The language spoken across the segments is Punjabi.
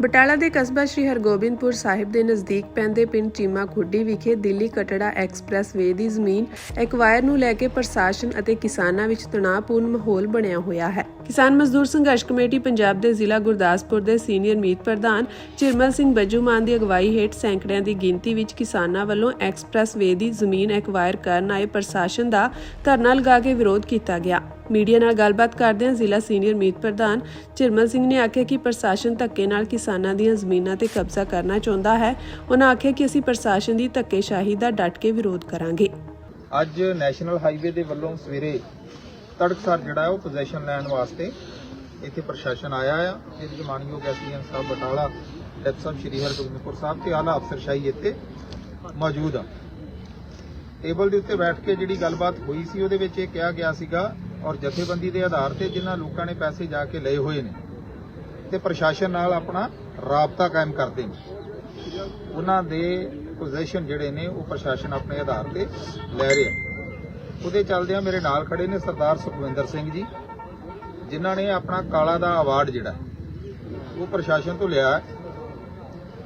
ਬਟਾਲਾ ਦੇ ਕਸਬਾ ਸ਼੍ਰੀ ਹਰਗੋਬਿੰਦਪੁਰ ਸਾਹਿਬ ਦੇ ਨਜ਼ਦੀਕ ਪੈਂਦੇ ਪਿੰਡ ਚੀਮਾ ਖੁੱਡੀ ਵਿਖੇ ਦਿੱਲੀ ਕਟੜਾ ਐਕਸਪ੍ਰੈਸ ਵੇ ਦੀ ਜ਼ਮੀਨ ਐਕਵਾਇਰ ਨੂੰ ਲੈ ਕੇ ਪ੍ਰਸ਼ਾਸਨ ਅਤੇ ਕਿਸਾਨਾਂ ਵਿੱਚ ਤਣਾਅਪੂਰਨ ਮਾਹੌਲ ਬਣਿਆ ਹੋਇਆ ਹੈ। ਕਿਸਾਨ ਮਜ਼ਦੂਰ ਸੰਘਰਸ਼ ਕਮੇਟੀ ਪੰਜਾਬ ਦੇ ਜ਼ਿਲ੍ਹਾ ਗੁਰਦਾਸਪੁਰ ਦੇ ਸੀਨੀਅਰ ਮੀਤ ਪ੍ਰਧਾਨ ਚਿਰਮਲ ਸਿੰਘ ਬੱਜੂਮਾਨ ਦੀ ਅਗਵਾਈ ਹੇਠ ਸੈਂਕੜਿਆਂ ਦੀ ਗਿਣਤੀ ਵਿੱਚ ਕਿਸਾਨਾਂ ਵੱਲੋਂ ਐਕਸਪ੍ਰੈਸ ਵੇ ਦੀ ਜ਼ਮੀਨ ਐਕਵਾਇਰ ਕਰਨ ਆਏ ਪ੍ਰਸ਼ਾਸਨ ਦਾ ਧਰਨਾ ਲਗਾ ਕੇ ਵਿਰੋਧ ਕੀਤਾ ਗਿਆ। ਮੀਡੀਆ ਨਾਲ ਗੱਲਬਾਤ ਕਰਦਿਆਂ ਜ਼ਿਲ੍ਹਾ ਸੀਨੀਅਰ ਮੀਤ ਪ੍ਰਧਾਨ ਚਿਰਮਲ ਸਿੰਘ ਨੇ ਆਖਿਆ ਕਿ ਪ੍ਰਸ਼ਾਸਨ ਧੱਕੇ ਨਾਲ ਕਿਸਾਨਾਂ ਦੀਆਂ ਜ਼ਮੀਨਾਂ ਤੇ ਕਬਜ਼ਾ ਕਰਨਾ ਚਾਹੁੰਦਾ ਹੈ। ਉਹਨਾਂ ਆਖਿਆ ਕਿ ਅਸੀਂ ਪ੍ਰਸ਼ਾਸਨ ਦੀ ਧੱਕੇਸ਼ਾਹੀ ਦਾ ਡਟ ਕੇ ਵਿਰੋਧ ਕਰਾਂਗੇ। ਅੱਜ ਨੈਸ਼ਨਲ ਹਾਈਵੇ ਦੇ ਵੱਲੋਂ ਸਵੇਰੇ ਤੜਕਸਾਰ ਜਿਹੜਾ ਉਹ ਪੋਜੀਸ਼ਨ ਲੈਣ ਵਾਸਤੇ ਇੱਥੇ ਪ੍ਰਸ਼ਾਸਨ ਆਇਆ ਆ। ਜਿਹਦੇ ਚ ਮਾਨਯੋਗ ਐਸਡੀਐਮ ਸਾਹਿਬ ਬਟਾਲਾ, ਡਿਪਟੀ ਸ਼੍ਰੀ ਹਰਗੋਬਿੰਦਪੁਰ ਸਾਹਿਬ ਤੇ ਆਲਾ ਅਫਸਰਸ਼ਾਹੀ ਇੱਥੇ ਮੌਜੂਦ ਆ। ਟੇਬਲ ਦੇ ਉੱਤੇ ਬੈਠ ਕੇ ਜਿਹੜੀ ਗੱਲਬਾਤ ਹੋਈ ਸੀ, ਉਹਦੇ ਵਿੱਚ ਇਹ ਕਿਹਾ ਗਿਆ ਸੀਗਾ ਔਰ ਜਥੇਬੰਦੀ ਦੇ ਆਧਾਰ ਤੇ ਜਿਨ੍ਹਾਂ ਲੋਕਾਂ ਨੇ ਪੈਸੇ ਜਾ ਕੇ ਲਏ ਹੋਏ ਨੇ ਤੇ ਪ੍ਰਸ਼ਾਸਨ ਨਾਲ ਆਪਣਾ ਰਾਬਤਾ ਕਾਇਮ ਕਰਦੇ ਨੇ। ਉਹਨਾਂ ਦੇ ਪੋਜੀਸ਼ਨ ਜਿਹੜੇ ਨੇ, ਉਹ ਪ੍ਰਸ਼ਾਸਨ ਆਪਣੇ ਆਧਾਰ ਤੇ ਲੈ ਰਿਹਾ ਉਹਦੇ ਚੱਲਦਿਆਂ ਮੇਰੇ ਨਾਲ ਖੜੇ ਨੇ ਸਰਦਾਰ ਸੁਖਵਿੰਦਰ ਸਿੰਘ ਜੀ, ਜਿਨ੍ਹਾਂ ਨੇ ਆਪਣਾ ਕਾਲਾ ਦਾ ਅਵਾਰਡ ਜਿਹੜਾ ਉਹ ਪ੍ਰਸ਼ਾਸਨ ਤੋਂ ਲਿਆ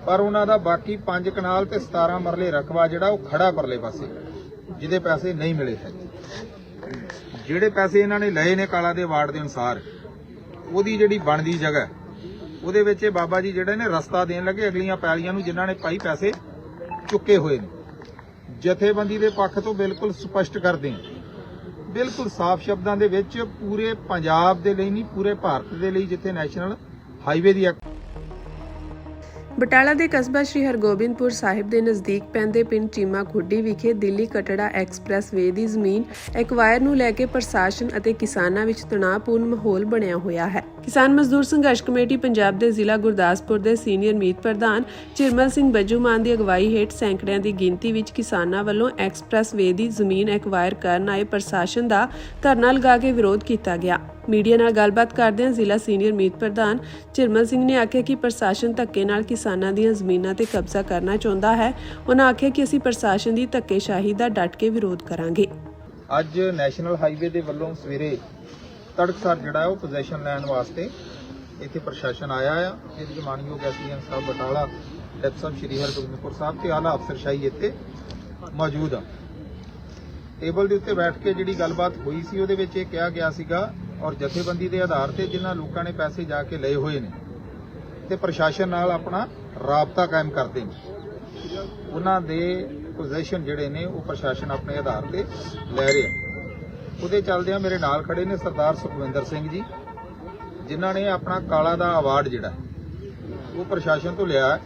ਪਰ ਉਹਨਾਂ ਦਾ ਬਾਕੀ 5 ਕਨਾਲ ਤੇ 17 ਮਰਲੇ ਰਕਬਾ ਜਿਹੜਾ, ਉਹ ਖੜਾ ਪਰਲੇ ਪਾਸੇ, ਜਿਹਦੇ ਪੈਸੇ ਨਹੀਂ ਮਿਲੇ ਹੈ ਜਿਹੜੇ ਪੈਸੇ ਇਹਨਾਂ ਨੇ ਲਏ ਨੇ ਕਾਲਾ ਦੇ ਵਾਰਡ ਦੇ ਅਨੁਸਾਰ, ਉਹਦੀ ਜਿਹੜੀ ਬਣਦੀ ਜਗ੍ਹਾ ਉਹਦੇ ਵਿੱਚ ਇਹ ਬਾਬਾ ਜੀ ਜਿਹੜੇ ਨੇ ਰਸਤਾ ਦੇਣ ਲੱਗੇ ਅਗਲੀਆਂ ਪੈਲੀਆਂ ਨੂੰ ਜਿਨ੍ਹਾਂ ਨੇ ਪਾਈ ਪੈਸੇ ਚੁੱਕੇ ਹੋਏ ਨੇ। ਜਥੇਬੰਦੀ ਦੇ ਪੱਖ ਤੋਂ ਬਿਲਕੁਲ ਸਪਸ਼ਟ ਕਰਦੇ ਹਾਂ। ਬਿਲਕੁਲ ਸਾਫ਼ ਸ਼ਬਦਾਂ ਦੇ ਵਿੱਚ ਪੂਰੇ ਪੰਜਾਬ ਦੇ ਲਈ ਨਹੀਂ, ਪੂਰੇ ਭਾਰਤ ਦੇ ਲਈ, ਜਿੱਥੇ ਨੈਸ਼ਨਲ ਹਾਈਵੇ ਦੀ ਐਕ- ਬਟਾਲਾ ਦੇ ਕਸਬਾ ਸ਼੍ਰੀ ਹਰਗੋਬਿੰਦਪੁਰ ਸਾਹਿਬ ਦੇ ਨਜ਼ਦੀਕ ਪੈਂਦੇ ਪਿੰਡ ਚੀਮਾ ਖੁੱਡੀ ਵਿਖੇ ਦਿੱਲੀ ਕਟੜਾ ਐਕਸਪ੍ਰੈਸ ਵੇ ਦੀ ਜ਼ਮੀਨ ਐਕਵਾਇਰ ਨੂੰ ਲੈ ਕੇ ਪ੍ਰਸ਼ਾਸਨ ਅਤੇ ਕਿਸਾਨਾਂ ਵਿੱਚ ਤਣਾਅਪੂਰਨ ਮਾਹੌਲ ਬਣਿਆ ਹੋਇਆ ਹੈ। ਕਿਸਾਨ ਮਜ਼ਦੂਰ ਸੰਘਰਸ਼ ਕਮੇਟੀ ਪੰਜਾਬ ਦੇ ਜ਼ਿਲ੍ਹਾ ਗੁਰਦਾਸਪੁਰ ਦੇ ਸੀਨੀਅਰ ਮੀਤ ਪ੍ਰਧਾਨ ਚਿਰਮਲ ਸਿੰਘ ਬੱਜੂਮਾਨ ਦੀ ਅਗਵਾਈ ਹੇਠ ਸੈਂਕੜਿਆਂ ਦੀ ਗਿਣਤੀ ਵਿੱਚ ਕਿਸਾਨਾਂ ਵੱਲੋਂ ਐਕਸਪ੍ਰੈਸ ਵੇ ਦੀ ਜ਼ਮੀਨ ਐਕਵਾਇਰ ਕਰਨ ਆਏ ਪ੍ਰਸ਼ਾਸਨ ਦਾ ਧਰਨਾ ਲਗਾ ਕੇ ਵਿਰੋਧ ਕੀਤਾ ਗਿਆ। ਮੀਡੀਆ ਨਾਲ ਗੱਲਬਾਤ ਕਰਦਿਆਂ ਜ਼ਿਲ੍ਹਾ ਸੀਨੀਅਰ ਮੀਤ ਪ੍ਰਧਾਨ ਚਿਰਮਲ ਸਿੰਘ ਨੇ ਆਖਿਆ ਕਿ ਪ੍ਰਸ਼ਾਸਨ ਧੱਕੇ ਨਾਲ ਕਿਸਾਨਾਂ ਦੀਆਂ ਜ਼ਮੀਨਾਂ ਤੇ ਕਬਜ਼ਾ ਕਰਨਾ ਚਾਹੁੰਦਾ ਹੈ। ਉਹਨਾਂ ਆਖਿਆ ਕਿ ਅਸੀਂ ਪ੍ਰਸ਼ਾਸਨ ਦੀ ਧੱਕੇਸ਼ਾਹੀ ਦਾ ਡਟ ਕੇ ਵਿਰੋਧ ਕਰਾਂਗੇ। ਅੱਜ ਨੈਸ਼ਨਲ ਹਾਈਵੇ ਦੇ ਵੱਲੋਂ ਸਵੇਰੇ ਤੜਕਸਾਰ ਜਿਹੜਾ ਉਹ ਪੋਜੀਸ਼ਨ ਲੈਣ ਵਾਸਤੇ ਇੱਥੇ ਪ੍ਰਸ਼ਾਸਨ ਆਇਆ ਆ। ਜਿਹਦੇ ਚ ਮਾਨਯੋਗ ਐਸਡੀਐਮ ਸਾਹਿਬ ਬਟਾਲਾ, ਡਿਪਟੀ ਸਾਹਿਬ ਸ਼੍ਰੀ ਹਰਗੋਬਿੰਦਪੁਰ ਸਾਹਿਬ ਤੇ ਆਲਾ ਅਫਸਰਸ਼ਾਹੀ ਇੱਥੇ ਮੌਜੂਦ ਆ। ਟੇਬਲ ਦੇ ਉੱਤੇ ਬੈਠ ਕੇ ਜਿਹੜੀ ਗੱਲਬਾਤ ਹੋਈ ਸੀ, ਉਹਦੇ ਵਿੱਚ ਇਹ ਕਿਹਾ ਗਿਆ ਸੀਗਾ ਔਰ ਜਥੇਬੰਦੀ ਦੇ ਆਧਾਰ ਤੇ ਜਿਨ੍ਹਾਂ ਲੋਕਾਂ ਨੇ ਪੈਸੇ ਜਾ ਕੇ ਲਏ ਹੋਏ ਨੇ ਤੇ ਪ੍ਰਸ਼ਾਸਨ ਨਾਲ ਆਪਣਾ ਰਾਬਤਾ ਕਾਇਮ ਕਰਦੇ ਨੇ। ਉਹਨਾਂ ਦੇ ਪੋਜੀਸ਼ਨ ਜਿਹੜੇ ਨੇ, ਉਹ ਪ੍ਰਸ਼ਾਸਨ ਆਪਣੇ ਆਧਾਰ ਤੇ ਲੈ ਰਿਹਾ ਉਹਦੇ ਚੱਲਦਿਆਂ ਮੇਰੇ ਨਾਲ ਖੜੇ ਨੇ ਸਰਦਾਰ ਸੁਖਵਿੰਦਰ ਸਿੰਘ ਜੀ, ਜਿਨ੍ਹਾਂ ਨੇ ਆਪਣਾ ਕਾਲਾ ਦਾ ਅਵਾਰਡ ਜਿਹੜਾ ਉਹ ਪ੍ਰਸ਼ਾਸਨ ਤੋਂ ਲਿਆ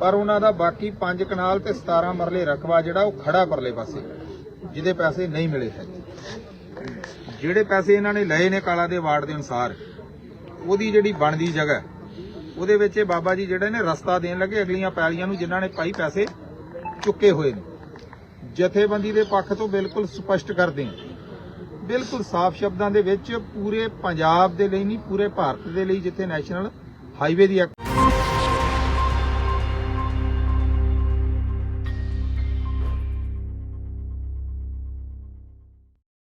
ਪਰ ਉਹਨਾਂ ਦਾ ਬਾਕੀ 5 ਕਨਾਲ ਤੇ 17 ਮਰਲੇ ਰਕਬਾ ਜਿਹੜਾ, ਉਹ ਖੜਾ ਪਰਲੇ ਪਾਸੇ, ਜਿਹਦੇ ਪੈਸੇ ਨਹੀਂ ਮਿਲੇ ਹੈ ਜਿਹੜੇ ਪੈਸੇ ਇਹਨਾਂ ਨੇ ਲਏ ਨੇ ਕਾਲਾ ਦੇ ਵਾਰਡ ਦੇ ਅਨੁਸਾਰ, ਉਹਦੀ ਜਿਹੜੀ ਬਣਦੀ ਜਗ੍ਹਾ ਉਹਦੇ ਵਿੱਚ ਇਹ ਬਾਬਾ ਜੀ ਜਿਹੜੇ ਨੇ ਰਸਤਾ ਦੇਣ ਲੱਗੇ ਅਗਲੀਆਂ ਪੈਲੀਆਂ ਨੂੰ ਜਿਨ੍ਹਾਂ ਨੇ ਪਾਈ ਪੈਸੇ ਚੁੱਕੇ ਹੋਏ ਨੇ। ਜਥੇਬੰਦੀ ਦੇ ਪੱਖ ਤੋਂ ਬਿਲਕੁਲ ਸਪਸ਼ਟ ਕਰਦੇ ਹਾਂ। ਬਿਲਕੁਲ ਸਾਫ਼ ਸ਼ਬਦਾਂ ਦੇ ਵਿੱਚ ਪੂਰੇ ਪੰਜਾਬ ਦੇ ਲਈ ਨਹੀਂ, ਪੂਰੇ ਭਾਰਤ ਦੇ ਲਈ ਜਿੱਥੇ ਨੈਸ਼ਨਲ ਹਾਈਵੇ ਦੀ ਐਕ-